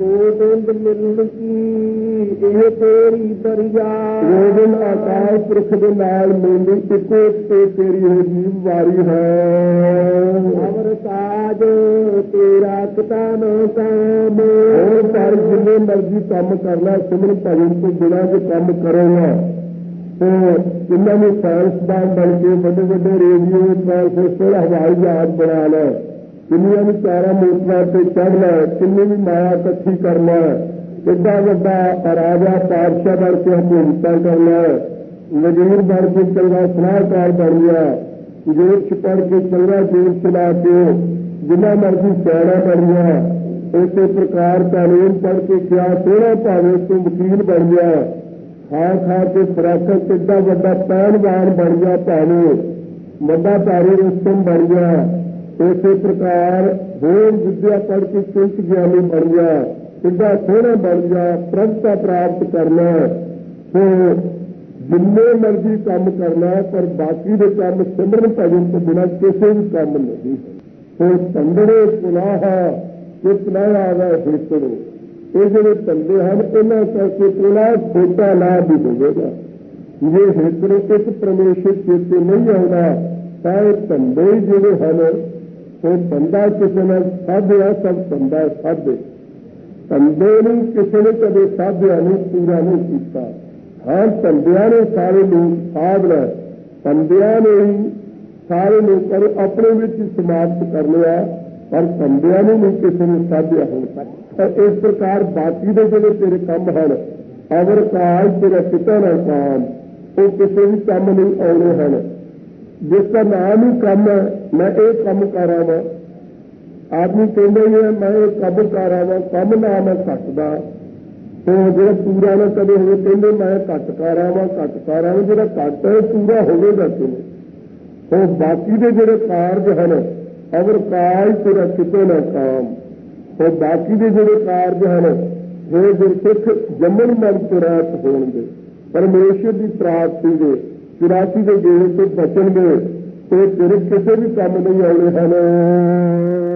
ਗੋਬਿੰਦ ਮਿਲਣ ਕੀ ਇਹ ਤੇਰੀ ਬਰੀਆ ਗੋਬਿੰਦ ਆਕਾਸ਼ ਪੁਰਖ ਦੇ ਨਾਲ ਮਿਲਦੀ ਇੱਕੋ ਤੇ ਤੇਰੀ ਇਹ ਜੀਵ ਵਾਰੀ ਹੈ। ਅਵਰ ਕਾਜ ਤੇਰਾ ਕਿਤਾ ਨ ਕਾਮ ਹੋਰ ਪਰ ਜਿੰਨੇ ਮਰਜ਼ੀ ਕੰਮ ਕਰਨਾ ਸਿਮਰਨ ਭਜਨ ਤੋਂ ਬਿਨਾਂ ਜੇ ਕੰਮ ਕਰੇਗਾ ਤੇ ਇਹਨਾਂ ਨੇ ਸਾਇੰਸਦਾਨ ਬਣ ਕੇ ਵੱਡੇ ਵੱਡੇ ਰੇਡੀਓ ਟ੍ਰਾਂਸਪੋਰਟਰ ਹਵਾਈ ਜਹਾਜ਼ ਬਣਾ ਲੈ। ਕਿੰਨੀਆਂ ਵੀ ਚਾਰਾਂ ਮੋਟਰਾਂ ਤੇ ਚੜ੍ਹਨਾ ਕਿੰਨੀ ਵੀ ਮਾਇਆ ਇਕੱਠੀ ਕਰਨਾ ਕਿੱਡਾ ਵੱਡਾ ਰਾਜਾ ਪਾਤਸ਼ਾਹ ਬਣ ਕੇ ਹਕੂਮਤਾਂ ਕਰਨਾ ਵਜ਼ੀਰ ਬਣ ਕੇ ਚੰਗਾ ਸਲਾਹਕਾਰ ਬਣ ਗਿਆ ਜੇਲ੍ਹ ਚ ਪੜ ਕੇ ਚੰਗਾ ਜੇਲ੍ਹ ਚਲਾ ਕੇ ਜਿੰਨਾ ਮਰਜ਼ੀ ਸਿਆਣਾ ਬਣ ਗਿਆ ਇਸੇ ਪ੍ਰਕਾਰ ਕਾਨੂੰਨ ਪੜ ਕੇ ਕਿਹਾ ਸੋਹਣਾ ਭਾਵੇਂ ਤੋਂ ਵਕੀਲ ਬਣ ਗਿਆ ਖਾ ਖਾ ਕੇ ਫਰਾਕਰ ਕਿੱਡਾ ਵੱਡਾ ਪਹਿਲਵਾਨ ਬਣ ਗਿਆ ਭਾਵੇਂ ਵੱਡਾ ਭਾਰੀ ਰਸਤਮ ਬਣ ਗਿਆ ਇਸੇ ਪ੍ਰਕਾਰ ਹੋਰ ਵਿਦਿਆ ਪੜ੍ਹ ਕੇ ਚਿੰਤ ਗਿਆਨੀ ਬਣ ਗਿਆ ਕਿੱਡਾ ਸੋਹਣਾ ਬਣ ਗਿਆ ਪ੍ਰਗਟਾ ਪ੍ਰਾਪਤ ਕਰਨਾ ਸੋ ਜਿੰਨੇ ਮਰਜ਼ੀ ਕੰਮ ਕਰਨਾ, ਪਰ ਬਾਕੀ ਦੇ ਕੰਮ ਸਿਮਰਨ ਭਜਨ ਤੋਂ ਬਿਨਾਂ ਕਿਸੇ ਵੀ ਕੰਮ ਨਹੀਂ ਸੋ ਤੰਦੜੇ ਪੁਲਾਹ ਕਿਤ ਨਾ ਆਵੇ ਹੇਤੜੋ ਇਹ ਜਿਹੜੇ ਤੰਦੇ ਹਨ, ਇਹਨਾਂ ਕਰਕੇ ਪੁਨਾਹ ਛੋਟਾ ਲਾਭ ਵੀ ਹੋਵੇਗਾ ਜੇ ਹੇਤੜੋ ਇੱਕ ਪਰਮੇਸ਼ਰ ਚੇਤੇ ਨਹੀਂ ਆਉਂਦਾ, ਤਾਂ ਇਹ ਤੰਦੇ ਜਿਹੜੇ ਹਨ ਉਹ ਬੰਦਾ ਕਿਸੇ ਨਾਲ ਸਾਧਿਆ ਸਭ ਬੰਦਾ ਸਾਧੇ। ਧੰਦੇ ਨੂੰ ਕਿਸੇ ਨੇ ਕਦੇ ਸਾਧਿਆ ਨਹੀਂ, ਪੂਰਾ ਨਹੀਂ ਕੀਤਾ। ਹਾਂ ਧੰਦਿਆਂ ਨੇ ਸਾਰੇ ਲੋਕ ਸਾਧ ਲੈ ਧੰਦਿਆਂ ਨੇ ਸਾਰੇ ਲੋਕਾਂ ਨੂੰ ਆਪਣੇ ਵਿੱਚ ਸਮਾਪਤ ਕਰ ਲਿਆ, ਪਰ ਧੰਦਿਆਂ ਨੂੰ ਨਹੀਂ ਕਿਸੇ ਨੇ ਸਾਧਿਆ ਹੁਣ ਤੱਕ। ਇਸ ਪ੍ਰਕਾਰ ਬਾਕੀ ਦੇ ਜਿਹੜੇ ਤੇਰੇ ਕੰਮ ਹਨ, ਅਵਰ ਕਾਜ ਤੇਰਾ ਕਿਤਾ ਨਾ ਕਾਮ, ਉਹ ਕਿਸੇ ਵੀ ਕੰਮ ਨਹੀਂ ਆਉਣੇ ਹਨ। ਜਿਸ ਦਾ ਨਾਮ ਹੀ ਕੰਮ ਹੈ, ਮੈਂ ਇਹ ਕੰਮ ਕਰਾਵਾਂ ਆਦਮੀ ਕਹਿੰਦਾ ਹੀ ਹੈ, ਮੈਂ ਇਹ ਕੰਮ ਕਰਾਵਾਂ ਕੰਮ ਨਾ ਮੈਂ ਘਟਦਾ ਤੇ ਜਿਹੜਾ ਪੂਰਾ ਨਾ ਕਦੇ ਹੋਵੇ ਕਹਿੰਦੇ ਮੈਂ ਘੱਟ ਕਰਾਵਾਂ ਘੱਟ ਕਰਾਵਾਂ ਜਿਹੜਾ ਘੱਟ ਹੈ ਪੂਰਾ ਹੋਵੇਗਾ ਕਿਵੇਂ ਉਹ ਬਾਕੀ ਦੇ ਜਿਹੜੇ ਕਾਰਜ ਹਨ ਅਵਰ ਕਾਜ ਤੇਰਾ ਕਿਤੇ ਨਾ ਕਾਮ ਉਹ ਬਾਕੀ ਦੇ ਜਿਹੜੇ ਕਾਰਜ ਹਨ, ਉਹ ਗੁਰਸਿੱਖ ਜੰਮਣ ਮਨ ਪ੍ਰਾਪਤ ਹੋਣਗੇ। ਪਰਮੇਸ਼ਰ ਦੀ ਪ੍ਰਾਪਤੀ ਦੇ 84 ਦੇ ਗੇੜ ਤੋਂ ਬਚਣਗੇ ਤੇ ਤੇਰੇ ਕਿਸੇ ਵੀ ਕੰਮ ਨਹੀਂ ਆਉਣੇ ਹਨ।